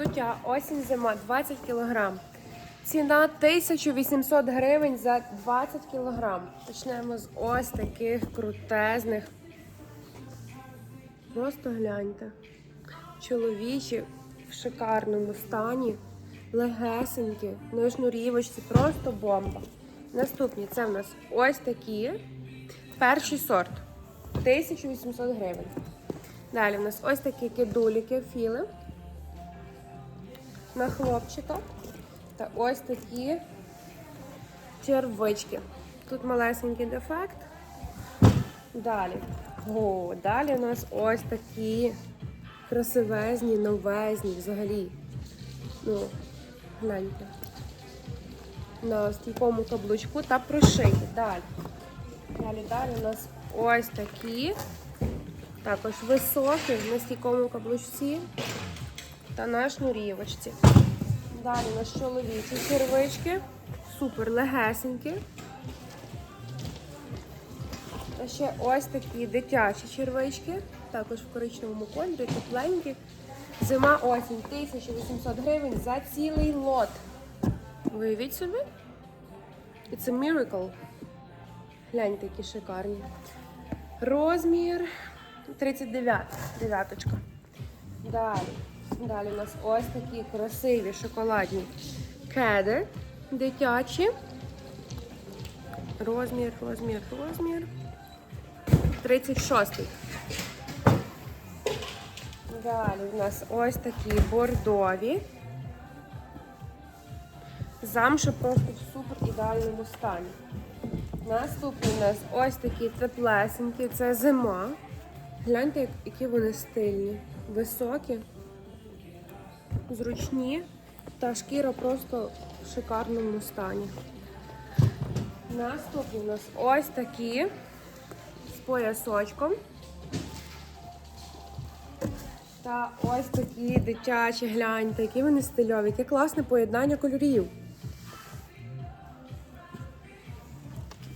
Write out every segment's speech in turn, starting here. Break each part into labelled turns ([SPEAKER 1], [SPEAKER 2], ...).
[SPEAKER 1] Взуття осінь зима 20 кг. Ціна 1800 гривень за 20 кг. Почнемо з ось таких крутезних. Просто гляньте. Чоловічі в шикарному стані, легесенькі, на шнурівочці, просто бомба. Наступні це в нас ось такі. Перший сорт 1800 гривень. Далі в нас ось такі кидуліки, філи на хлопчика. Та ось такі червички. Тут малесенький дефект. Далі. О, далі у нас ось такі красивезні, новезні взагалі. Ну, гляньте. На стійкому каблучку та прошиті. Далі. Далі, далі у нас ось такі. Також високі на стійкому каблучці та на шнурівочці. Далі у нас чоловічі червички. Супер легесенькі. Та ще ось такі дитячі червички. Також в коричневому кольорі, тепленькі. Зима осінь 1800 гривень за цілий лот. Виявіть собі. It's a miracle. Гляньте, які шикарні. Розмір 39. Дев'яточка. Далі. Далі у нас ось такі красиві шоколадні кеди дитячі. Розмір, розмір, розмір. 36. Далі у нас ось такі бордові. Замша просто в супер ідеальному стані. Наступні у нас ось такі теплесенькі, це зима. Гляньте, які вони стильні, високі, зручні та шкіра просто в шикарному стані. Наступні у нас ось такі з поясочком. Та ось такі дитячі, гляньте, які вони стильові, яке класне поєднання кольорів.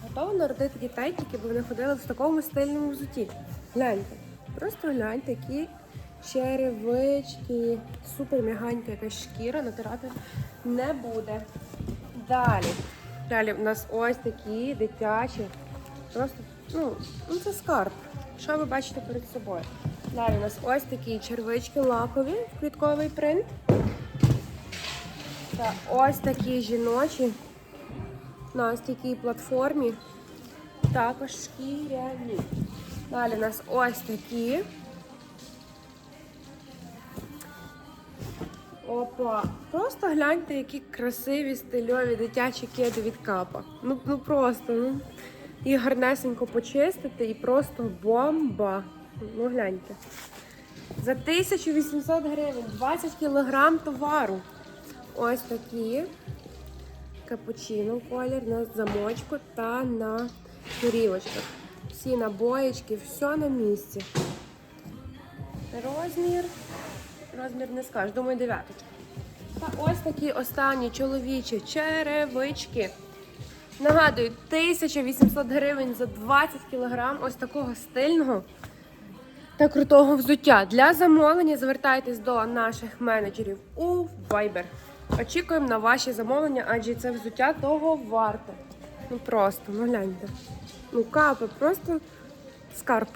[SPEAKER 1] Готова народити дітей, тільки б вони ходили в такому стильному взуті. Гляньте. Просто гляньте, які черевички. Супер м'ягенька якась шкіра, натирати не буде. Далі. Далі в нас ось такі дитячі. Просто, ну, ну це скарб. Що ви бачите перед собою? Далі у нас ось такі червички лакові, квітковий принт. Та ось такі жіночі на ось такій платформі. Також шкіряні. Далі у нас ось такі. Опа. Просто гляньте, які красиві стильові дитячі кеди від капа. Ну, ну просто, ну. Їх гарнесенько почистити і просто бомба. Ну гляньте. За 1800 гривень 20 кілограм товару. Ось такі капучино колір на замочку та на шнурівочках. Всі набоєчки, все на місці. Розмір. Розмір не скажу, думаю, дев'яточка. Та ось такі останні чоловічі черевички. Нагадую, 1800 гривень за 20 кілограм ось такого стильного та крутого взуття. Для замовлення звертайтесь до наших менеджерів у Viber. Очікуємо на ваші замовлення, адже це взуття того варте. Ну просто, ну гляньте. Ну капи, просто скарб.